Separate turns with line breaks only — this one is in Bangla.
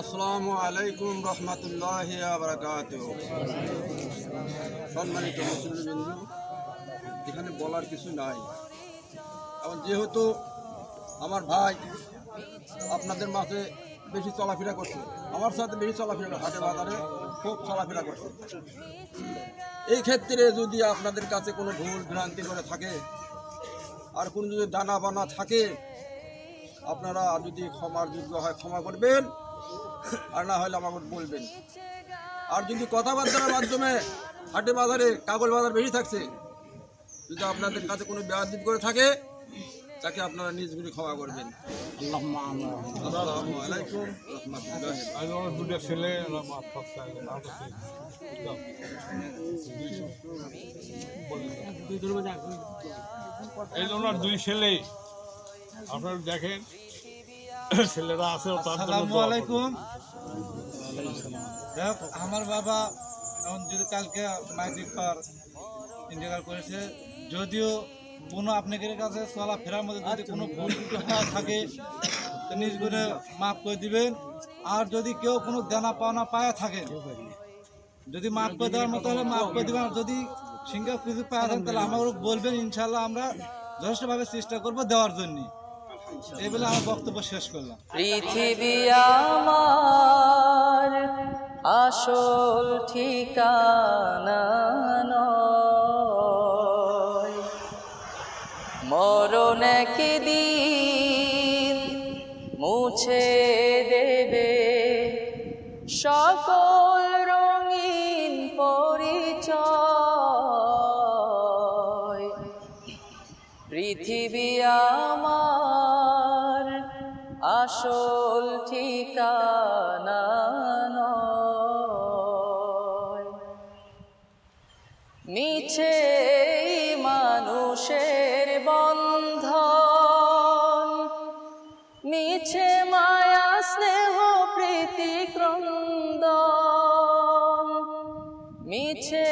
আসসালামু আলাইকুম রহমতুল্লাহ বারাকাত সম্মানিত মুসলিমবিন্দু এখানে বলার কিছু নাই। এবং যেহেতু আমার ভাই আপনাদের মাঝে বেশি চলাফেরা করছে, আমার সাথে বেশি চলাফেরা হাটে বাজারে খুব চলাফেরা করছে। এই ক্ষেত্রে যদি আপনাদের কাছে কোনো ভুল ভ্রান্তি করে থাকে, আর কোনো যদি দানা বানা থাকে, আপনারা যদি ক্ষমার যোগ্য হয় ক্ষমা করবেন। আর না হলে আমাকে বলবেন। আর যদি কথাবার্তার মাধ্যমে হাটে বাজারে কাগজ বাজার বেশি থাকছে যদি আপনাদের কাছে কোনো বেয়াদিব করে থাকে তাকে আপনারা নিজগুলি ক্ষমা করবেন। আসসালামু আলাইকুম। রহমতুল্লাহ
আজ আমার দুটো ছেলে। এই যে ওনার দুই ছেলে। আপনারা দেখেন ছেলেরা আছে
আসসালামু আলাইকুম। আমার বাবা এখন যদি কালকে মাইগ্রিক পার ইন্তেকাল করেছে যদিও কোনো আপনাদের কাছে চলাফেরার মধ্যে যদি কোনো ভুল থাকে তো নিজ করে মাফ করে দিবেন। আর যদি কেউ কোনো দেনা পাওনা পায়া থাকে যদি মাফ করে দেওয়ার মতো হলে মাফ করে দিবেন। আর যদি সিঙ্গা কিছু পাওয়া থাকেন তাহলে আমাকে বলবেন ইনশাল্লাহ আমরা যথেষ্টভাবে চেষ্টা করব দেওয়ার জন্য। এই আমার বক্তব্য শেষ করলাম।
পৃথিবী আমার আসল ঠিকানা মরণ একদিন মুছে দেবে। সকল রঙিন পরিচয় পৃথিবী আমার আসল ঠিকানা মিছে মানুষের বন্ধ মিছে মায়া স্নেহ প্রীতি ক্রন্দন। মিছে